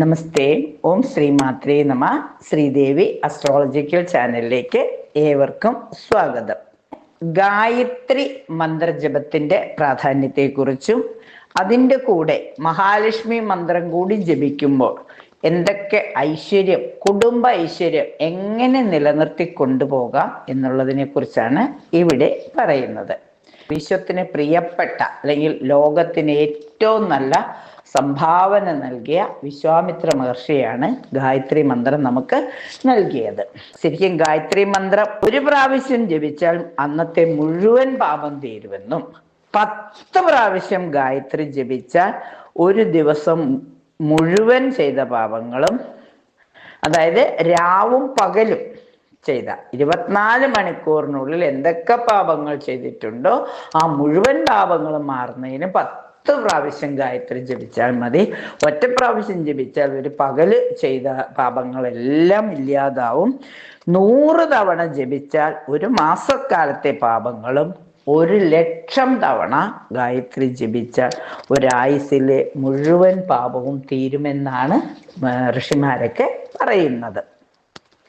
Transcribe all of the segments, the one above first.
നമസ്തേ. ഓം ശ്രീ മാത്രേ നമ. ശ്രീദേവി അസ്ട്രോളജിക്കൽ ചാനലിലേക്ക് ഏവർക്കും സ്വാഗതം. ഗായത്രി മന്ത്രജപത്തിന്റെ പ്രാധാന്യത്തെക്കുറിച്ചും അതിന്റെ കൂടെ മഹാലക്ഷ്മി മന്ത്രം കൂടി ജപിക്കുമ്പോൾ എന്തൊക്കെ ഐശ്വര്യം കുടുംബ ഐശ്വര്യം എങ്ങനെ നിലനിർത്തി കൊണ്ടുപോകാം എന്നുള്ളതിനെ കുറിച്ചാണ് ഇവിടെ പറയുന്നത്. വിശ്വത്തിന് പ്രിയപ്പെട്ട അല്ലെങ്കിൽ ലോകത്തിന് ഏറ്റവും നല്ല സംഭാവന നൽകിയ വിശ്വാമിത്ര മഹർഷിയാണ് ഗായത്രി മന്ത്രം നമുക്ക് നൽകിയത്. ശരിക്കും ഗായത്രി മന്ത്രം ഒരു പ്രാവശ്യം ജപിച്ചാൽ അന്നത്തെ മുഴുവൻ പാപം തീരുമെന്നും പത്ത് പ്രാവശ്യം ഗായത്രി ജപിച്ചാൽ ഒരു ദിവസം മുഴുവൻ ചെയ്ത പാപങ്ങളും അതായത് രാവും പകലും ചെയ്ത. ഇരുപത്തിനാല് മണിക്കൂറിനുള്ളിൽ എന്തൊക്കെ പാപങ്ങൾ ചെയ്തിട്ടുണ്ടോ ആ മുഴുവൻ പാപങ്ങളും മാറുന്നതിന് പത്ത് പ്രാവശ്യം ഗായത്രി ജപിച്ചാൽ മതി. ഒറ്റ പ്രാവശ്യം ജപിച്ചാൽ ഒരു പകൽ ചെയ്ത പാപങ്ങളെല്ലാം ഇല്ലാതാവും. നൂറ് തവണ ജപിച്ചാൽ ഒരു മാസക്കാലത്തെ പാപങ്ങളും ഒരു ലക്ഷം തവണ ഗായത്രി ജപിച്ചാൽ ഒരായുസിലെ മുഴുവൻ പാപവും തീരുമെന്നാണ് ഋഷിമാരൊക്കെ പറയുന്നത്.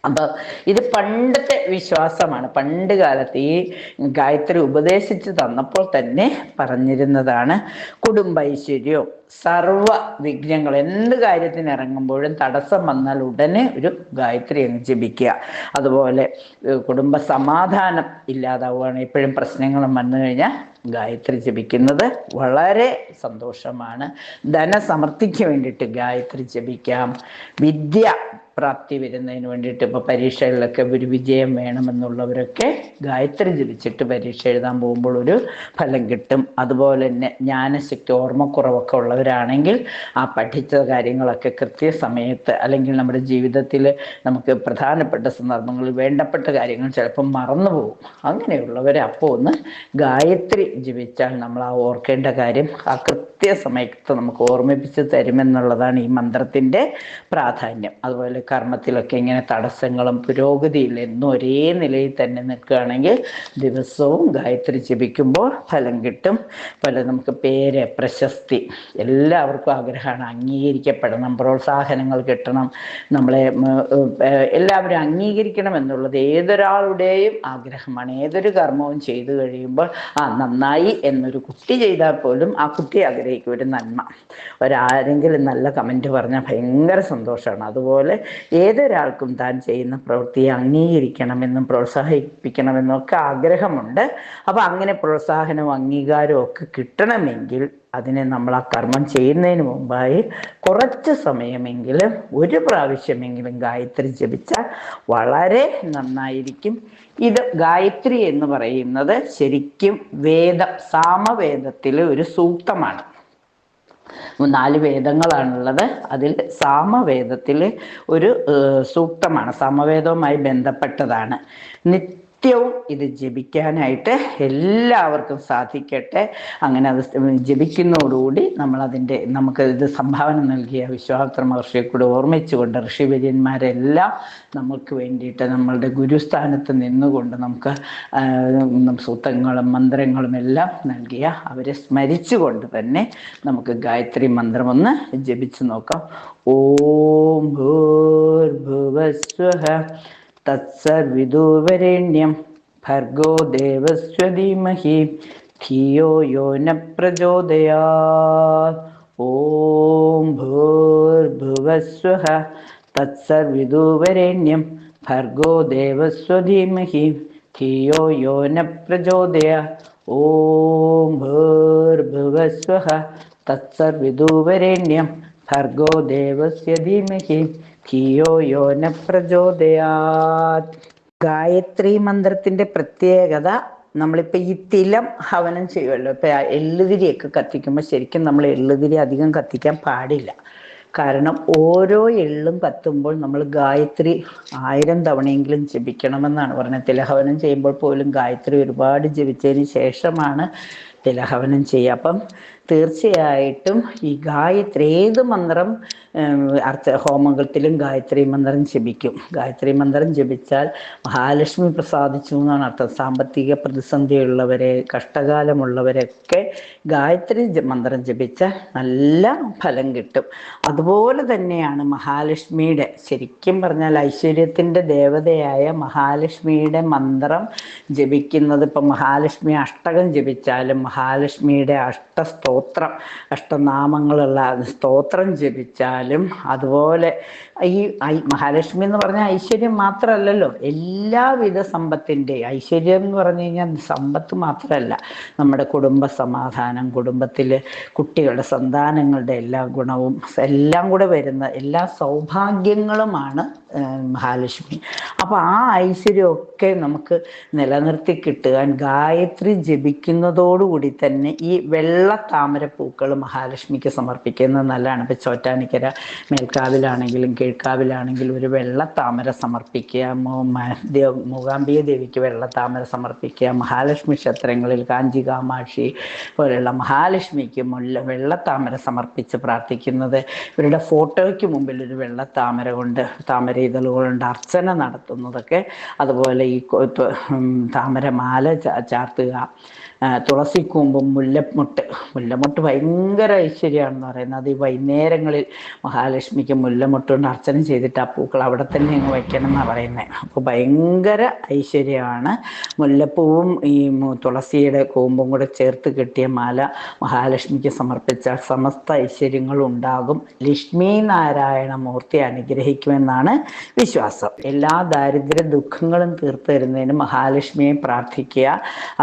അപ്പൊ ഇത് പണ്ടത്തെ വിശ്വാസമാണ്. പണ്ട് കാലത്ത് ഈ ഗായത്രി ഉപദേശിച്ചു തന്നപ്പോൾ തന്നെ പറഞ്ഞിരുന്നതാണ് കുടുംബ കുടുംബൈശ്വര്യവും സർവ വിഘ്നങ്ങൾ എന്ത് കാര്യത്തിന് ഇറങ്ങുമ്പോഴും തടസ്സം വന്നാൽ ഉടനെ ഒരു ഗായത്രി അങ്ങ് ജപിക്കുക. അതുപോലെ കുടുംബ സമാധാനം ഇല്ലാതാവുകയാണ്. എപ്പോഴും പ്രശ്നങ്ങൾ വന്നു കഴിഞ്ഞാൽ ഗായത്രി ജപിക്കുന്നത് വളരെ സന്തോഷമാണ്. ധനസമൃദ്ധിക്ക് വേണ്ടിയിട്ട് ഗായത്രി ജപിക്കാം. വിദ്യ പ്രാപ്തി വരുന്നതിന് വേണ്ടിയിട്ട് ഇപ്പോൾ പരീക്ഷകളിലൊക്കെ ഒരു വിജയം വേണമെന്നുള്ളവരൊക്കെ ഗായത്രി ജപിച്ചിട്ട് പരീക്ഷ എഴുതാൻ പോകുമ്പോൾ ഒരു ഫലം കിട്ടും. അതുപോലെ തന്നെ ജ്ഞാനശക്തി ഓർമ്മക്കുറവൊക്കെ ഉള്ളവരാണെങ്കിൽ ആ പഠിച്ച കാര്യങ്ങളൊക്കെ കൃത്യസമയത്ത് അല്ലെങ്കിൽ നമ്മുടെ ജീവിതത്തിൽ നമുക്ക് പ്രധാനപ്പെട്ട സന്ദർഭങ്ങളിൽ വേണ്ടപ്പെട്ട കാര്യങ്ങൾ ചിലപ്പം മറന്നു പോകും. അങ്ങനെയുള്ളവരെ അപ്പോൾ ഒന്ന് ഗായത്രി ജപിച്ചാൽ നമ്മൾ ആ ഓർക്കേണ്ട കാര്യം ആ കൃത്യസമയത്ത് നമുക്ക് ഓർമ്മിപ്പിച്ച് തരുമെന്നുള്ളതാണ് ഈ മന്ത്രത്തിന്റെ പ്രാധാന്യം. അതുപോലെ കർമ്മത്തിലൊക്കെ ഇങ്ങനെ തടസ്സങ്ങളും പുരോഗതിയില്ല. എന്നും ഒരേ നിലയിൽ തന്നെ നിൽക്കുകയാണെങ്കിൽ ദിവസവും ഗായത്രി ജപിക്കുമ്പോൾ ഫലം കിട്ടും. പല നമുക്ക് പേര് പ്രശസ്തി എല്ലാവർക്കും ആഗ്രഹമാണ്. അംഗീകരിക്കപ്പെടണം പ്രോത്സാഹനങ്ങൾ കിട്ടണം. നമ്മളെ എല്ലാവരും അംഗീകരിക്കണം എന്നുള്ളത് ഏതൊരാളുടെയും ആഗ്രഹമാണ്. ഏതൊരു കർമ്മവും ചെയ്തു കഴിയുമ്പോൾ ആ നന്നായി എന്നൊരു കുട്ടി ചെയ്താൽ പോലും ആ കുട്ടി ആഗ്രഹിക്കും. ഒരു നന്മ. ഒരാരെങ്കിലും നല്ല കമന്റ് പറഞ്ഞാൽ ഭയങ്കര സന്തോഷമാണ്. അതുപോലെ ഏതൊരാൾക്കും താൻ ചെയ്യുന്ന പ്രവൃത്തിയെ അംഗീകരിക്കണമെന്നും പ്രോത്സാഹിപ്പിക്കണമെന്നും ഒക്കെ ആഗ്രഹമുണ്ട്. അപ്പൊ അങ്ങനെ പ്രോത്സാഹനവും അംഗീകാരവും ഒക്കെ കിട്ടണമെങ്കിൽ അതിനെ നമ്മൾ ആ കർമ്മം ചെയ്യുന്നതിന് മുമ്പായി കുറച്ച് സമയമെങ്കിലും ഒരു പ്രാവശ്യമെങ്കിലും ഗായത്രി ജപിച്ചാൽ വളരെ നന്നായിരിക്കും. ഇത് ഗായത്രി എന്ന് പറയുന്നത് ശരിക്കും വേദം സാമവേദത്തിലെ ഒരു സൂക്തമാണ്. നാല് വേദങ്ങളാണുള്ളത്. അതിൽ സാമവേദത്തിൽ ഒരു സൂക്തമാണ്. സാമവേദവുമായി ബന്ധപ്പെട്ടതാണ്. നിത്യവും ഇത് ജപിക്കാനായിട്ട് എല്ലാവർക്കും സാധിക്കട്ടെ. അങ്ങനെ അത് ജപിക്കുന്നതോടുകൂടി നമ്മൾ അതിന്റെ നമുക്ക് ഇത് സംഭാവന നൽകിയ വിശ്വാമിത്ര മഹർഷിയെ കൂടി ഓർമ്മിച്ചുകൊണ്ട് ഋഷിവര്യന്മാരെല്ലാം നമുക്ക് വേണ്ടിയിട്ട് നമ്മളുടെ ഗുരുസ്ഥാനത്ത് നിന്നുകൊണ്ട് നമുക്ക് സൂത്രങ്ങളും മന്ത്രങ്ങളും എല്ലാം നൽകിയ അവരെ സ്മരിച്ചുകൊണ്ട് തന്നെ നമുക്ക് ഗായത്രി മന്ത്രം ഒന്ന് ജപിച്ചു നോക്കാം. ഓം ഭൂർഭുവസ്വഹ തത്സർവിദുവരേണ്യം ഭർഗോ ദേവസ്വ ധീമഹി ധിയോ യോ ന പ്രചോദയാത് ഓം ഭൂർഭുവസ്വഹ തത്സർവിദൂവരേണ്യം ഭർഗോ ദേവസ്വ ധീമഹി ധിയോ യോ ന പ്രചോദയാത് ഓം ഭൂർഭുവസ്വഹ തത്സർവിദൂവരേണ്യം ഭർഗോ ദേവസ്യ ധീമഹി ധിയോ യോന പ്രചോദയാത്. ഗായത്രി മന്ത്രത്തിന്റെ പ്രത്യേകത നമ്മളിപ്പോൾ ഈ തിലം ഹവനം ചെയ്യുമല്ലോ ഇപ്പം എള്ളുതിരിയൊക്കെ കത്തിക്കുമ്പോൾ ശരിക്കും നമ്മൾ എള്ളുതിരി അധികം കത്തിക്കാൻ പാടില്ല. കാരണം ഓരോ എള്ളും കത്തുമ്പോൾ നമ്മൾ ഗായത്രി ആയിരം തവണയെങ്കിലും ജപിക്കണമെന്നാണ് പറഞ്ഞത്. തിലഹവനം ചെയ്യുമ്പോൾ പോലും ഗായത്രി ഒരുപാട് ജപിച്ചതിന് ശേഷമാണ് തിലഹവനം ചെയ്യുക. അപ്പം തീർച്ചയായിട്ടും ഈ ഗായത്രി ഏത് മന്ത്രം അർച്ച ഹോമകത്തിലും ഗായത്രി മന്ത്രം ജപിക്കും. ഗായത്രി മന്ത്രം ജപിച്ചാൽ മഹാലക്ഷ്മി പ്രസാദിച്ചു എന്നാണ് അർത്ഥം. സാമ്പത്തിക പ്രതിസന്ധിയുള്ളവരെ കഷ്ടകാലമുള്ളവരൊക്കെ ഗായത്രി മന്ത്രം ജപിച്ചാൽ നല്ല ഫലം കിട്ടും. അതുപോലെ തന്നെയാണ് മഹാലക്ഷ്മിയുടെ ശരിക്കും പറഞ്ഞാൽ ഐശ്വര്യത്തിന്റെ ദേവതയായ മഹാലക്ഷ്മിയുടെ മന്ത്രം ജപിക്കുന്നത് ഇപ്പം മഹാലക്ഷ്മി അഷ്ടകം ജപിച്ചാലും മഹാലക്ഷ്മിയുടെ അഷ്ടസ്തോത്രം അഷ്ടനാമങ്ങളുള്ള സ്തോത്രം ജപിച്ചാലും അതുപോലെ ഈ മഹാലക്ഷ്മി എന്ന് പറഞ്ഞ ഐശ്വര്യം മാത്രമല്ലല്ലോ എല്ലാവിധ സമ്പത്തിന്റെ ഐശ്വര്യം എന്ന് പറഞ്ഞു കഴിഞ്ഞാൽ സമ്പത്ത് മാത്രമല്ല നമ്മുടെ കുടുംബ സമാധാനം കുടുംബത്തിൽ കുട്ടികളുടെ സന്താനങ്ങളുടെ എല്ലാ ഗുണവും എല്ലാം കൂടെ വരുന്ന എല്ലാ സൗഭാഗ്യങ്ങളുമാണ് മഹാലക്ഷ്മി. അപ്പോൾ ആ ഐശ്വര്യമൊക്കെ നമുക്ക് നിലനിർത്തി കിട്ടുവാൻ ഗായത്രി ജപിക്കുന്നതോടുകൂടി തന്നെ ഈ വെള്ള താമരപ്പൂക്കൾ മഹാലക്ഷ്മിക്ക് സമർപ്പിക്കുന്നത് നല്ലതാണ്. ഇപ്പം ചോറ്റാനിക്കര മേൽക്കാവിലാണെങ്കിലും കീഴ്ക്കാവിലാണെങ്കിലും ഒരു വെള്ള താമര സമർപ്പിക്കുക മൂകാംബിക ദേവിക്ക് വെള്ള താമര സമർപ്പിക്കുക മഹാലക്ഷ്മി ക്ഷേത്രങ്ങളിൽ കാഞ്ചി കാമാക്ഷി പോലെയുള്ള മഹാലക്ഷ്മിക്ക് മുല്ല വെള്ള താമര സമർപ്പിച്ച് പ്രാർത്ഥിക്കുന്നത്. ഇവരുടെ ഫോട്ടോയ്ക്ക് മുമ്പിൽ ഒരു വെള്ള താമര കൊണ്ട് താമര ഇതളുകളുണ്ട് അർച്ചന നടത്തുന്നതൊക്കെ. അതുപോലെ ഈ താമരമാല ചാർത്തുക തുളസിക്കൂമ്പും മുല്ലമുട്ട്. മുല്ലമുട്ട് ഭയങ്കര ഐശ്വര്യമാണെന്ന് പറയുന്നത്. അത് ഈ വൈകുന്നേരങ്ങളിൽ മഹാലക്ഷ്മിക്ക് മുല്ലമുട്ട് കൊണ്ട് അർച്ചന ചെയ്തിട്ട് ആ പൂക്കൾ അവിടെ തന്നെ അങ്ങ് വയ്ക്കണം എന്നാണ് പറയുന്നത് അപ്പോൾ ഭയങ്കര ഐശ്വര്യമാണ്. മുല്ലപ്പൂവും ഈ തുളസിയുടെ കൂമ്പും കൂടെ ചേർത്ത് കെട്ടിയ മാല മഹാലക്ഷ്മിക്ക് സമർപ്പിച്ചാൽ സമസ്ത ഐശ്വര്യങ്ങളും ഉണ്ടാകും. ലക്ഷ്മി നാരായണ മൂർത്തി അനുഗ്രഹിക്കുമെന്നാണ് വിശ്വാസം. എല്ലാ ദാരിദ്ര്യ ദുഃഖങ്ങളും തീർത്തു തരുന്നതിന് മഹാലക്ഷ്മിയെ പ്രാർത്ഥിക്കുക.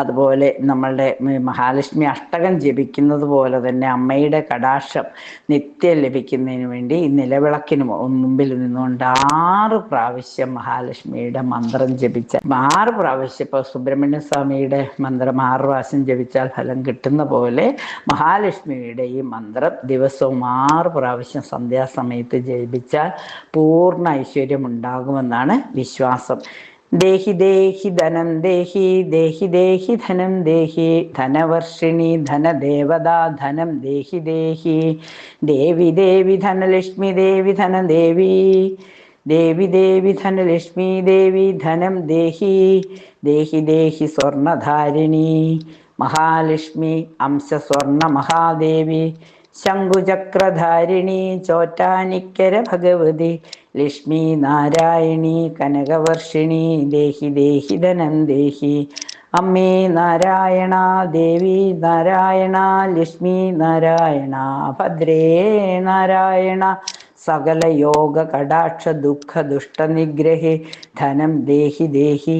അതുപോലെ നമ്മളുടെ മഹാലക്ഷ്മി അഷ്ടകം ജപിക്കുന്നത് പോലെ തന്നെ അമ്മയുടെ കടാക്ഷം നിത്യം ലഭിക്കുന്നതിന് വേണ്ടി ഈ നിലവിളക്കിന് മുമ്പിൽ നിന്നുകൊണ്ട് ആറ് പ്രാവശ്യം മഹാലക്ഷ്മിയുടെ മന്ത്രം ജപിച്ച ആറ് പ്രാവശ്യം ഇപ്പോൾ സുബ്രഹ്മണ്യ സ്വാമിയുടെ മന്ത്രം ആറ് പ്രാവശ്യം ജപിച്ചാൽ ഫലം കിട്ടുന്ന പോലെ മഹാലക്ഷ്മിയുടെ ഈ മന്ത്രം ദിവസവും ആറ് പ്രാവശ്യം സന്ധ്യാസമയത്ത് ജപിച്ചാൽ പൂർണ ഐശ്വര്യം ഉണ്ടാകുമെന്നാണ് വിശ്വാസം. ദേഹി ദേഹി ധനം ദേഹി ദേഹി ദേഹി ധനം ദേഹി ധനവർഷിണി ധനദേവത ധനം ദേഹി ദേഹി ദേവി ദേവി ധനലക്ഷ്മി ദേവി ധനദേവി ദേവി ദേവി ധനലക്ഷ്മി ദേവി ധനം ദേഹി ദേഹി ദേഹി സ്വർണധാരിണി മഹാലക്ഷ്മി അംശസ്വർണ മഹാദേവി ശംഖുചക്രധാരിണി ചോറ്റാനിക്കര ഭഗവതി ലക്ഷ്മി നാരായണി കനകവർഷിണി ദേഹി ദേഹി ധനം ദേഹി അമ്മേ നാരായണ ദേവി നാരായണ ലക്ഷ്മി നാരായണ ഭദ്രേ നാരായണ സകലയോഗ കടാക്ഷ ദുഃഖ ദുഷ്ടനിഗ്രഹേ ധനം ദേഹി ദേഹി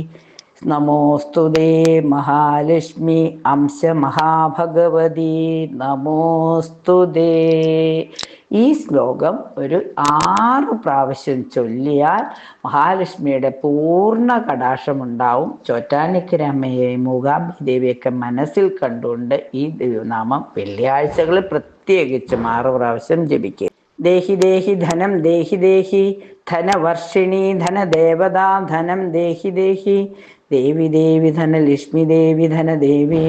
നമോസ്തുതേ മഹാലക്ഷ്മി അംശ മഹാഭഗവതി നമോസ്തുതേ ഈ ശ്ലോകം ഒരു ആറ് പ്രാവശ്യം ചൊല്ലിയാൽ മഹാലക്ഷ്മിയുടെ പൂർണ കടാക്ഷമുണ്ടാവും. ചോറ്റാനിക്കരമ്മയെയും മൂകാംബി ദേവിയൊക്കെ മനസ്സിൽ കണ്ടുകൊണ്ട് ഈ നാമം വെള്ളിയാഴ്ചകളിൽ പ്രത്യേകിച്ചും ആറ് പ്രാവശ്യം ജപിക്കുക ദേഹി ദേഹി ധനം ദേഹി ദേഹി ധനവർഷിണി ധനദേവതാ ധനം ദേഹി ദേഹി ദേവി ദേവി ധന ലക്ഷ്മി ദേവി ധന ദേവീ.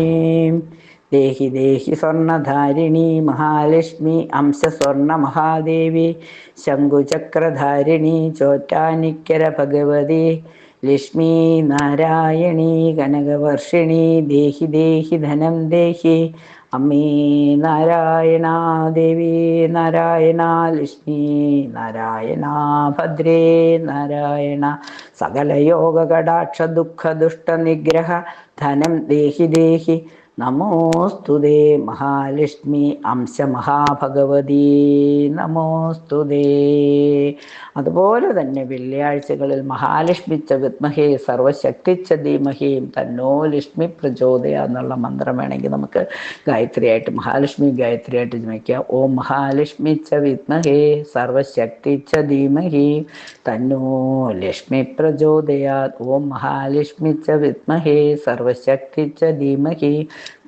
ദേഹി ദേഹി സ്വർണധാരിണി മഹാലക്ഷ്മി അംശ സ്വർണ മഹാദേവി ശംഖുചക്രധാരിണി ചോറ്റാനിക്കര ഭഗവതി ലക്ഷ്മി നാരായണി കനകവർഷിണി ദേഹി ദേഹി ധനം ദേഹി അമ്മേ നാരായണ ദേവി നാരായണ ലക്ഷ്മി നാരായണ ഭദ്രേ നാരായണ. സകല യോഗ കടാക്ഷ ദുഃഖ ദുഷ്ട നിഗ്രഹ ധനം ദേഹി ദേഹി നമോസ്തുതേ മഹാലക്ഷ്മി അംശ മഹാഭഗവതി നമോസ്തുതേ. അതുപോലെ തന്നെ വെള്ളിയാഴ്ചകളിൽ മഹാലക്ഷ്മി ച വിദ്മഹേ ച ധീമഹേം തന്നോ ലക്ഷ്മി പ്രചോദയ എന്നുള്ള മന്ത്രം വേണമെങ്കിൽ നമുക്ക് ഗായത്രിയായിട്ട് മഹാലക്ഷ്മി ഗായത്രിയായിട്ട് ജമിക്കാം ഓം മഹാലക്ഷ്മി ച വിദ്മഹേ ച ധീമഹി തന്നോ ലക്ഷ്മി പ്രചോദയാത്. ഓം മഹാലക്ഷ്മി ച വിദ്മഹേ ച ധീമഹി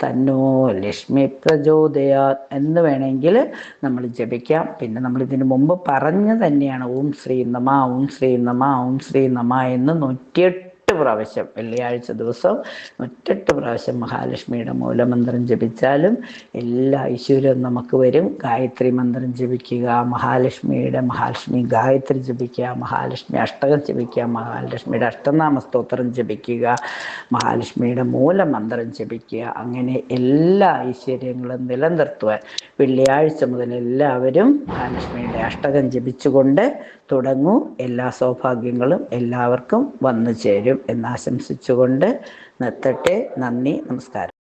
തന്നോ ലക്ഷ്മി പ്രചോദയാത് എന്ന് വേണമെങ്കിൽ നമ്മൾ ജപിക്കാം. പിന്നെ നമ്മൾ ഇതിനു മുമ്പ് പറഞ്ഞു തന്നെയാണ്. ഓം ശ്രീ നമ ഓം ശ്രീ നമ ഓം ശ്രീ നമ എന്ന് നൂറ്റിയെട്ട് നൂറ്റെട്ട് പ്രാവശ്യം വെള്ളിയാഴ്ച ദിവസം നൂറ്റെട്ട് പ്രാവശ്യം മഹാലക്ഷ്മിയുടെ മൂലമന്ത്രം ജപിച്ചാലും എല്ലാ ഐശ്വര്യവും നമുക്ക് വരും. ഗായത്രി മന്ത്രം ജപിക്കുക മഹാലക്ഷ്മിയുടെ മഹാലക്ഷ്മി ഗായത്രി ജപിക്കുക മഹാലക്ഷ്മി അഷ്ടകം ജപിക്കുക മഹാലക്ഷ്മിയുടെ അഷ്ടനാമ സ്തോത്രം ജപിക്കുക മഹാലക്ഷ്മിയുടെ മൂലമന്ത്രം ജപിക്കുക. അങ്ങനെ എല്ലാ ഐശ്വര്യങ്ങളും നിലനിർത്തുവാൻ വെള്ളിയാഴ്ച മുതൽ എല്ലാവരും മഹാലക്ഷ്മിയുടെ അഷ്ടകം ജപിച്ചുകൊണ്ട് തുടങ്ങൂ. എല്ലാ സൗഭാഗ്യങ്ങളും എല്ലാവർക്കും വന്നു ചേരും എന്നാശംസിച്ചുകൊണ്ട് നിർത്തട്ടെ. നന്ദി നമസ്കാരം.